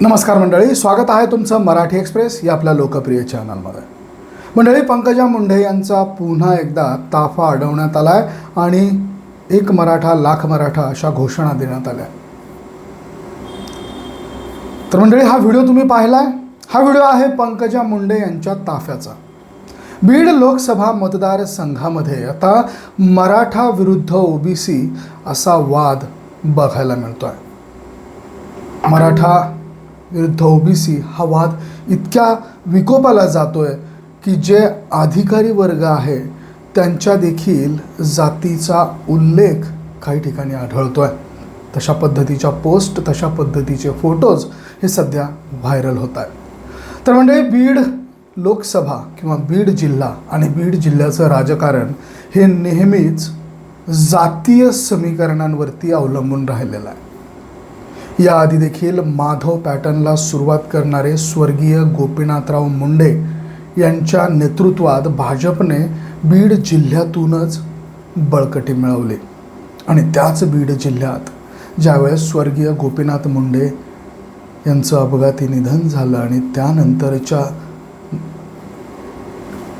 नमस्कार मंडळी स्वागत आहे तुमचं मराठी एक्सप्रेस या आपल्या लोकप्रिय चॅनलमध्ये मंडळी पंकजा मुंडे यांचा पुन्हा एकदा ताफा अडवण्यात आला आहे आणि एक मराठा लाख मराठा अशा घोषणा देण्यात आल्या. तर मंडळी हा व्हिडिओ तुम्ही पाहिलाय? हा व्हिडिओ आहे पंकजा मुंडे यांच्या ताफ्याचा. बीड लोकसभा मतदारसंघामध्ये आता मराठा विरुद्ध ओबीसी असा वाद बघायला मिळतोय. मराठा विरुद्ध ओबीसी हा वाद इतक्या विकोपाला जातोय की जे अधिकारी वर्ग आहे त्यांच्या देखील जातीचा उल्लेख काही ठिकाणी आढळतो आहे तशा पद्धतीच्या पोस्ट तशा पद्धतीचे फोटोज हे सध्या व्हायरल होत आहेत तर म्हणजे बीड लोकसभा किंवा बीड जिल्हा आणि बीड जिल्ह्याचं राजकारण हे नेहमीच जातीय समीकरणांवरती अवलंबून राहिलेलं आहे. याआधी देखील माधव पॅटर्नला सुरुवात करणारे स्वर्गीय गोपीनाथराव मुंडे यांच्या नेतृत्वात भाजपने बीड जिल्ह्यातूनच बळकटी मिळवली. आणि त्याच बीड जिल्ह्यात ज्यावेळेस स्वर्गीय गोपीनाथ मुंडे यांचं अपघाती निधन झालं आणि त्यानंतरच्या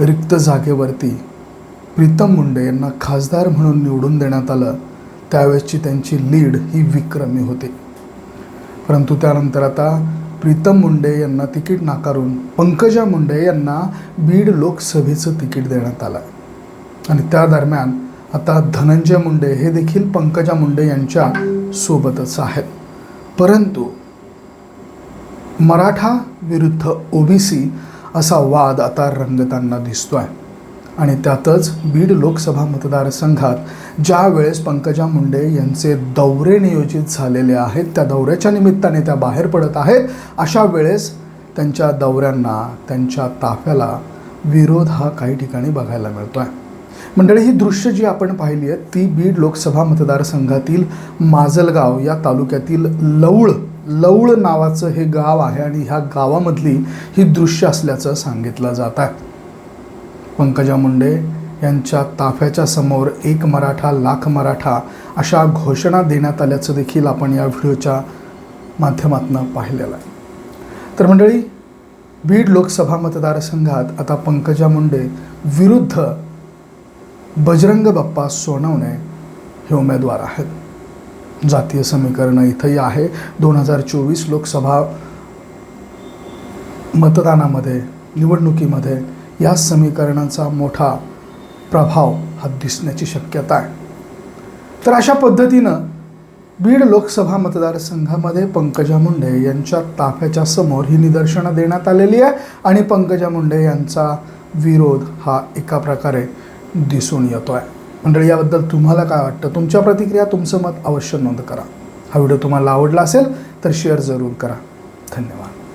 रिक्त जागेवरती प्रीतम मुंडे यांना खासदार म्हणून निवडून देण्यात आलं त्यावेळेसची त्यांची लीड ही विक्रमी होती. परंतु त्यानंतर आता प्रीतम मुंडे यांना तिकीट नाकारून पंकजा मुंडे यांना बीड लोकसभेचं तिकीट देण्यात आलं. आणि त्या दरम्यान आता धनंजय मुंडे हे देखील पंकजा मुंडे यांच्या सोबतच आहेत. परंतु मराठा विरुद्ध ओबीसी असा वाद आता रंगताना आहे आणि त्यातच बीड लोकसभा मतदारसंघात ज्या वेळेस पंकजा मुंडे यांचे दौरे नियोजित झालेले आहेत त्या दौऱ्याच्या निमित्ताने त्या बाहेर पडत आहेत अशा वेळेस त्यांच्या दौऱ्यांना त्यांच्या ताफ्याला विरोध हा काही ठिकाणी बघायला मिळतो आहे मंडळी ही दृश्य जी आपण पाहिली आहेत ती बीड लोकसभा मतदारसंघातील माजलगाव या तालुक्यातील लवळ लवळ नावाचं हे गाव आहे आणि ह्या गावामधली ही दृश्य असल्याचं सांगितलं जात आहे. पंकजा मुंडे यांच्या ताफ्याच्या समोर एक मराठा लाख मराठा अशा घोषणा देण्यात आल्याचं देखील आपण या व्हिडिओच्या माध्यमातून पाहिलेलं आहे. तर मंडळी बीड लोकसभा मतदारसंघात आता पंकजा मुंडे विरुद्ध बजरंग बाप्पा सोनवणे हे उमेदवार आहेत. जातीय समीकरण इथंही आहे. दोन हजार चोवीस लोकसभा मतदानामध्ये निवडणुकीमध्ये या समीकरणाचा मोठा प्रभाव हा दिसण्याची शक्यता आहे. तर अशा पद्धतीनं बीड लोकसभा मतदारसंघामध्ये पंकजा मुंडे यांच्या ताफ्याच्या समोर ही निदर्शनं देण्यात आलेली आहे आणि पंकजा मुंडे यांचा विरोध हा एका प्रकारे दिसून येतो आहे मंडळी याबद्दल तुम्हाला काय वाटतं? तुमच्या प्रतिक्रिया तुमचं मत अवश्य नोंद करा. हा व्हिडिओ तुम्हाला आवडला असेल तर शेअर जरूर करा. धन्यवाद.